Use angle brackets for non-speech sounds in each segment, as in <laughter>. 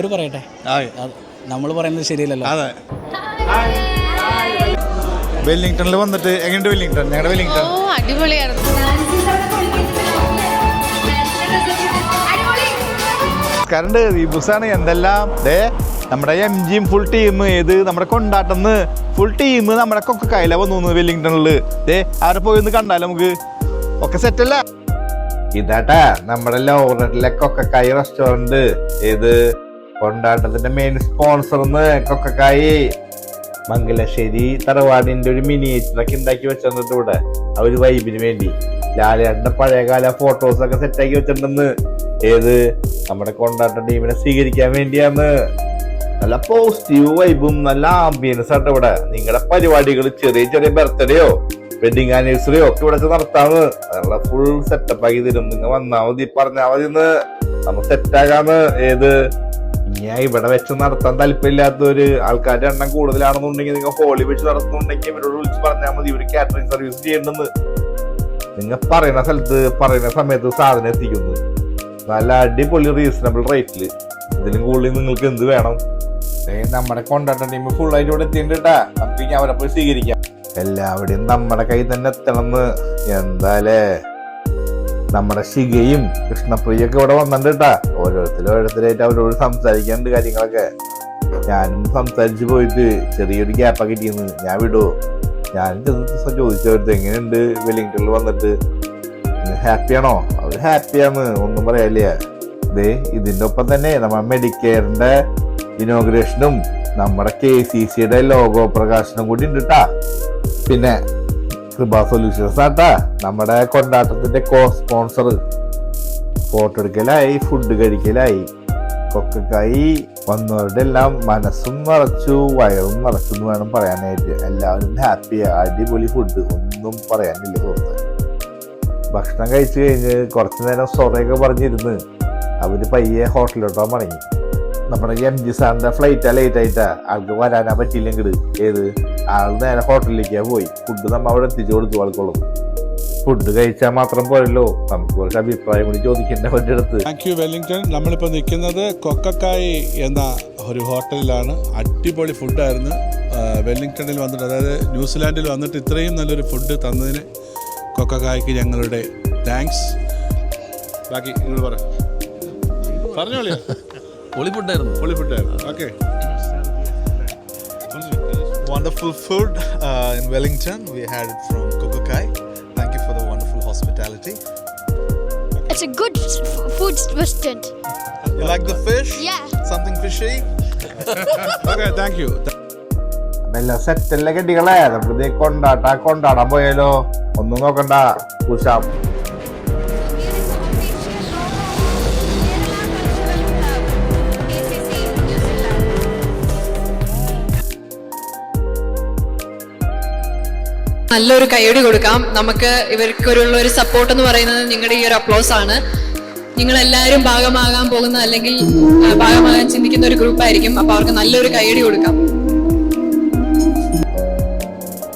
ഒരു പറയട്ടെ? നമ്മൾ പറയുന്നത് ശരിയല്ലല്ലോ. അതെ. വെല്ലിംഗ്ടണിൽ വന്നിട്ട് എങ്ങനെയുണ്ട് വെല്ലിംഗ്ടൺ? ഞങ്ങളുടെ വെല്ലിംഗ്ടൺ. ഓ അടിപൊളിയായിരുന്നു. കറണ്ട് വിബുസാണ് എന്തെല്ലാം? ദേ നമ്മുടെ എം ജിയും ഫുൾ ടീം ഏത് നമ്മുടെ കൊണ്ടാട്ടന്ന്. ഫുൾ ടീം നമ്മുടെ ഒക്കെ കയ്യില വന്നു വെല്ലിംഗ്ടണിൽ ദേ അവിടെ പോയി ഒന്ന് കണ്ടാലോ നമുക്ക്? ഒക്കെ സെറ്റ് അല്ല? ഇതാട്ടാ നമ്മുടെ ലോററ്റിലെ കൊക്കക്കായി റെസ്റ്റോറന്റ് ഏത്? കൊണ്ടാട്ടത്തിന്റെ മെയിൻ സ്പോൺസർ എന്ന് കൊക്കക്കായി. മംഗലശ്ശേരി തറവാടിന്റെ ഒരു മിനിയേച്ചറൊക്കെ ഉണ്ടാക്കി വെച്ചിട്ടുണ്ട് ഇവിടെ. ആ ഒരു വൈബിന് വേണ്ടി. ലാലേട്ടന്റെ പഴയകാല ഫോട്ടോസ് ഒക്കെ സെറ്റാക്കി വെച്ചിട്ടുണ്ടെന്ന് ഏത്? നമ്മുടെ കൊണ്ടാട്ട ടീമിനെ സ്വീകരിക്കാൻ വേണ്ടിയാന്ന് നല്ല പോസിറ്റീവ് വൈബും നല്ല ആംബിയൻസ് ആട്ടോ ഇവിടെ. നിങ്ങളുടെ പരിപാടികൾ ചെറിയ ചെറിയ ബർത്ത്ഡേയോ വെഡിങ് ആനിവേഴ്സറിയോ ഒക്കെ ഇവിടെ നടത്താന്ന് അതിനുള്ള ഫുൾ സെറ്റപ്പ് ആക്കി തരും. നിങ്ങൾ വന്നാൽ മതി പറഞ്ഞാൽ മതി എന്ന് നമ്മൾ സെറ്റാകാന്ന് ഏത്? ഞാൻ ഇവിടെ വെച്ച് നടത്താൻ താല്പര്യമില്ലാത്തൊരു ആൾക്കാരുടെ എണ്ണം കൂടുതലാണെന്നുണ്ടെങ്കിൽ നിങ്ങൾ ഹോളി വെച്ച് നടത്തുന്നുണ്ടെങ്കിൽ ഇവരോട് വിളിച്ച് പറഞ്ഞാൽ മതി. ഇവർ കാറ്ററിംഗ് സർവീസ് ചെയ്യേണ്ടെന്ന്. നിങ്ങൾ പറയുന്ന സ്ഥലത്ത് പറയുന്ന സമയത്ത് സാധനം എത്തിക്കുന്നു. നല്ല അടിപൊളി റീസണബിൾ റേറ്റിൽ ഇതിലും കൂടുതൽ നിങ്ങൾക്ക് എന്ത് വേണം? നമ്മുടെ കൊണ്ടാട്ട ടീം ഫുൾ ആയിട്ട് ഇവിടെ എത്തിയിട്ടാ നമുക്ക് ഇനി അവരെ പോയി സ്വീകരിക്കാം. എല്ലാവരുടെയും നമ്മുടെ കയ്യിൽ തന്നെ എത്തണമെന്ന് എന്താലേ നമ്മുടെ ശിഖയും കൃഷ്ണപ്രിയൊക്കെ ഇവിടെ വന്നിട്ടുണ്ട് കേട്ടാ. ഓരോരുത്തരും ഓരോരുത്തരായിട്ട് അവരോട് സംസാരിക്കാനുണ്ട് കാര്യങ്ങളൊക്കെ. ഞാനും സംസാരിച്ചു പോയിട്ട് ചെറിയൊരു ഗ്യാപ്പ് കിട്ടിയെന്ന് ഞാൻ വിടുവോ ഞാൻ ചെന്ന് ചോദിച്ചു അവരുടെ എങ്ങനെയുണ്ട്? വെല്ലിംഗ്ടണിൽ വന്നിട്ട് ഹാപ്പിയാണോ അവർ ഹാപ്പിയാണ് ഒന്നും പറയാനില്ല. ദേ ഇതിന്റെ ഒപ്പം തന്നെ നമ്മുടെ മെഡിക്കെയറിന്റെ ഇനോഗ്രേഷനും നമ്മുടെ കെ സി സിയുടെ ലോഗോ പ്രകാശനം കൂടി ഉണ്ട് കേട്ടാ പിന്നെ കൃപ സൊല്യൂഷൻസ് ആട്ടാ നമ്മുടെ കൊണ്ടാട്ടത്തിന്റെ കോ സ്പോൺസർ ഫോട്ടോ എടുക്കലായി ഫുഡ് കഴിക്കലായി. കൊക്കക്കായി വന്നവരുടെ എല്ലാം മനസ്സും നിറച്ചു വയറും നിറച്ചു എന്ന് വേണം പറയാനായിട്ട്. എല്ലാവരും ഹാപ്പി അടിപൊളി ഫുഡ് ഒന്നും പറയാനില്ല തോന്നുന്നത് ഭക്ഷണം കഴിച്ചു കഴിഞ്ഞ് കുറച്ചു നേരം സൊറയൊക്കെ പറഞ്ഞിരുന്ന്. അവർ പയ്യെ ഹോട്ടലിലോട്ടാ മടങ്ങി. നമ്മുടെ എം ജി സാറിന്റെ ഫ്ലൈറ്റാ ലേറ്റ് ആയിട്ടാ. ആൾക്ക് വരാനാ പറ്റിയില്ലെങ്കിൽ ഏത്? ആൾ നേരെ ഹോട്ടലിലേക്കാ പോയി. ഫുഡ് നമ്മ അവിടെ എത്തിച്ചു കൊടുത്തു ആൾക്കുള്ളത്. ഫുഡ് കഴിച്ചാൽ മാത്രം പോരല്ലോ. നമുക്ക് കുറച്ച് അഭിപ്രായം കൂടി ചോദിക്കേണ്ട അവരുടെ അടുത്ത്. താങ്ക് യു വെല്ലിംഗ്ടൺ നമ്മളിപ്പോൾ നിൽക്കുന്നത് കൊക്കക്കായി എന്ന ഒരു ഹോട്ടലിലാണ്. അടിപൊളി ഫുഡായിരുന്നു വെല്ലിംഗ്ടണിൽ വന്നിട്ട് അതായത് ന്യൂസിലാൻഡിൽ വന്നിട്ട് ഇത്രയും നല്ലൊരു ഫുഡ് തന്നതിന് കൊക്കക്കായ്ക്ക് ഞങ്ങളുടെ താങ്ക്സ് ബാക്കി നിങ്ങൾ പറഞ്ഞോളിയോ പറഞ്ഞോളി. <laughs> പൊളി ഫുഡായിരുന്നു പൊളി ഫുഡായിരുന്നു okay wonderful food uh, in Wellington. We had it from Kukukai. Thank you for the wonderful hospitality. It's a good f- food restaurant. You like the fish? Yeah. Something fishy? okay, thank you. എല്ലാം സെറ്റല്ലേ കെട്ടികളെ ദേ കൊണ്ടാട്ടാ കൊണ്ടാടാൻ പോയാലോ ഒന്നും നോക്കണ്ട കുശാം നല്ലൊരു കൈയടി കൊടുക്കാം. നമുക്ക് ഇവർക്കൊരുള്ള ഒരു സപ്പോർട്ട് എന്ന് പറയുന്നത് നിങ്ങളുടെ ഈ ഒരു അപ്ലോസ് ആണ്. നിങ്ങൾ എല്ലാവരും ഭാഗമാകാൻ പോകുന്ന അല്ലെങ്കിൽ ഭാഗമാകാൻ ചിന്തിക്കുന്ന ഒരു ഗ്രൂപ്പ് ആയിരിക്കും. അപ്പൊ അവർക്ക് നല്ലൊരു കൈയടി കൊടുക്കാം.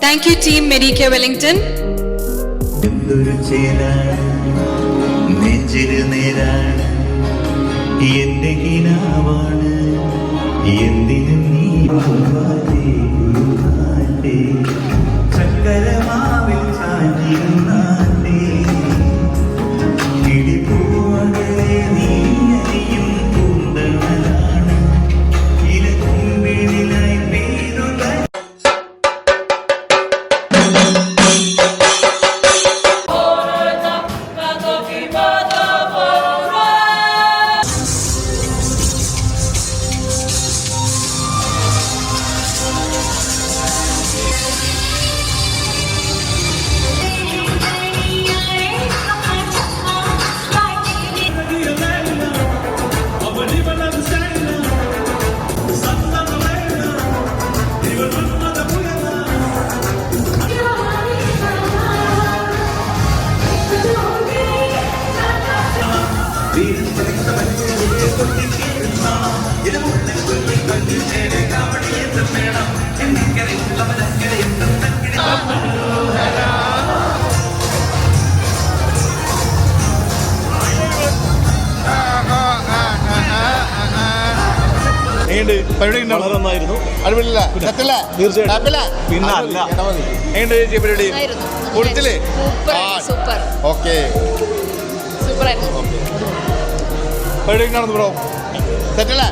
താങ്ക് യു ടീം മെഡിക്കെ വെല്ലിംഗ്ടൺ എന്തിനും നീ വളരെ നന്നായിരുന്നു. അടിപൊളിയല്ല? തീർച്ചയായിട്ടും. പിന്നെ അല്ല. എങ്ങനെയുണ്ട് ചേച്ചി പരിപാടി? പൊളിച്ചില്ലേ ഓക്കെ. പരിപാടി നടന്നു ബ്രോ. സെറ്റല്ലേ?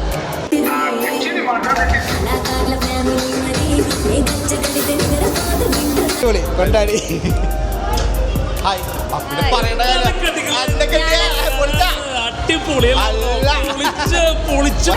കൊണ്ടാടി. ഹായ്. പിന്നെ പറയണ്ട അടിപൊളി. പൊളിച്ചു.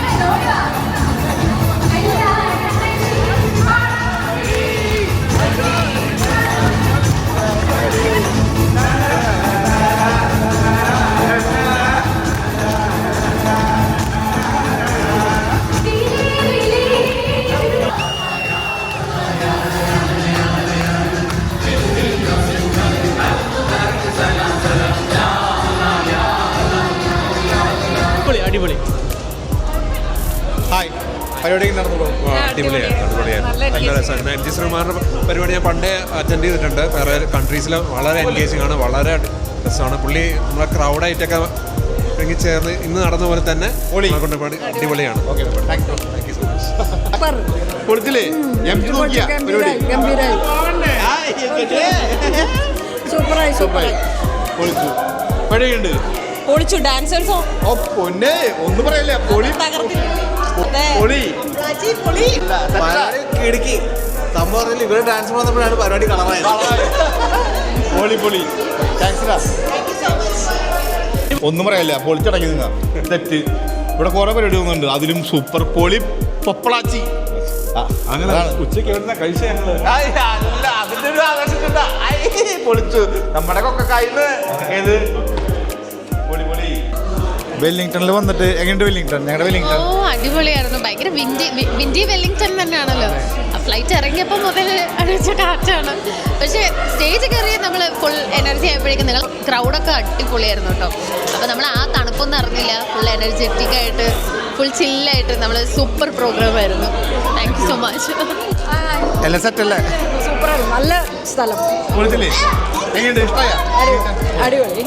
അടിപൊളിയായിരുന്നു. നല്ല രസമാണ് എം ജി ശ്രീകുമാറിന്റെ പരിപാടി ഞാൻ പണ്ടേ അറ്റൻഡ് ചെയ്തിട്ടുണ്ട്. വേറെ കൺട്രീസിൽ വളരെ എൻഗേജിങ് ആണ് വളരെ രസമാണ്. പുള്ളി നമ്മളെ ക്രൗഡായിട്ടൊക്കെ ഇറങ്ങി ചേർന്ന് ഇന്ന് നടന്ന പോലെ തന്നെ കൊണ്ട് പാടി അടിപൊളിയാണ്. സൂപ്പറായി സൂപ്പറായി. പൊളിച്ചു. ഡാൻസേഴ്സോ ഓ പൊന്നെ. ഒന്നും പറയല്ലേ പൊളി. പൊളി. സെറ്റല്ല. കിടുക്കി. സംഭവം ഇവർ ഡാൻസ് വന്നപ്പോഴാണ് പരിപാടി കളറായത്. പൊളി പൊളി. താങ്ക്സ് ഒന്നും പറയല്ല പൊളിച്ചടങ്ങി നിങ്ങ തെറ്റ്. ഇവിടെ കുറെ പരിപാടി ഒന്നുണ്ട് അതിലും സൂപ്പർ പൊളി പൊപ്പളാച്ചി. അങ്ങനെ. ഉച്ചയ്ക്ക് എവിടുന്ന കഴിച്ച ഞങ്ങൾ? അതിന്റെ ഒരു ആവേശത്തിണ്ട പൊളിച്ചു. നമ്മുടെ കൊക്കക്കായിന്ന് ഏത്? പൊളി പൊളി വെല്ലിംഗ്ടണിൽ വന്നിട്ട് എങ്ങനെയുണ്ട് വെല്ലിംഗ്ടൺ? ഞങ്ങളുടെ ഓ വെല്ലിംഗ്ടൺ അടിപൊളിയായിരുന്നു. ഭയങ്കര വിൻഡി വിൻഡി വെല്ലിംഗ്ടൺ തന്നെയാണല്ലോ. ആ ഫ്ലൈറ്റ് ഇറങ്ങിയപ്പോൾ മുതൽ അടിച്ച കാറ്റാണ്. പക്ഷേ സ്റ്റേജ് കയറി നമ്മൾ ഫുൾ എനർജി ആയപ്പോഴേക്കും നിങ്ങൾ ക്രൗഡൊക്കെ അടിപൊളിയായിരുന്നു കേട്ടോ. അപ്പോൾ നമ്മൾ ആ തണുപ്പൊന്നും അറിഞ്ഞില്ല. ഫുൾ എനർജറ്റിക് ആയിട്ട് ഫുൾ ചില്ലായിട്ട് നമ്മൾ സൂപ്പർ പ്രോഗ്രാം ആയിരുന്നു. താങ്ക് യു സോ മച്ച് എല്ലാം സെറ്റ് അല്ലേ? സൂപ്പറാണ് നല്ല സ്ഥലം. അടിപൊളി.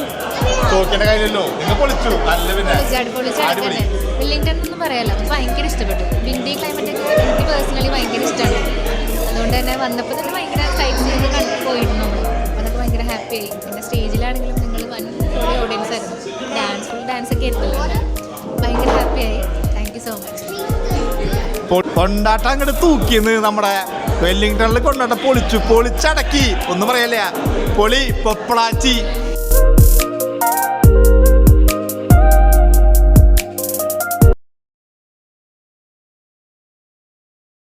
തോക്കേണ്ട കാര്യമല്ലോ നിങ്ങൾ പൊളിച്ചു. നല്ല പിന്നെ അടിപൊളി. വെല്ലിംഗ്ടൺ എന്ന് പറയാലോ ഭയങ്കര ഇഷ്ടപ്പെട്ടു. വിൻഡി ക്ലൈമറ്റ് ഒക്കെ എനിക്ക് പേഴ്സണലി ഭയങ്കര ഇഷ്ടമാണ്. അതുകൊണ്ട് തന്നെ വന്നപ്പോൾ തന്നെ ഭയങ്കര സൈറ്റ് സീനൊക്കെ കണ്ടു പോയിരുന്നു. നമ്മൾ അതൊക്കെ ഭയങ്കര ഹാപ്പിയായി പിന്നെ സ്റ്റേജിലാണെങ്കിലും നിങ്ങൾ വൻ ഓഡിയൻസ് ആയിരുന്നു. ഡാൻസ് ഫുൾ ഡാൻസ് ഒക്കെ ആയിരുന്നല്ലോ ഭയങ്കര ഹാപ്പിയായി താങ്ക് യു സോ മച്ച് കൊണ്ടാട്ടം അങ്ങോട്ട് തൂക്കിന്ന് നമ്മുടെ വെല്ലിംഗ്ടണിൽ കൊണ്ടാട്ടം പൊളിച്ചു. പൊളിച്ചടക്കി. ഒന്നും പറയല്ലേ. പൊളി പൊപ്പളാച്ചി.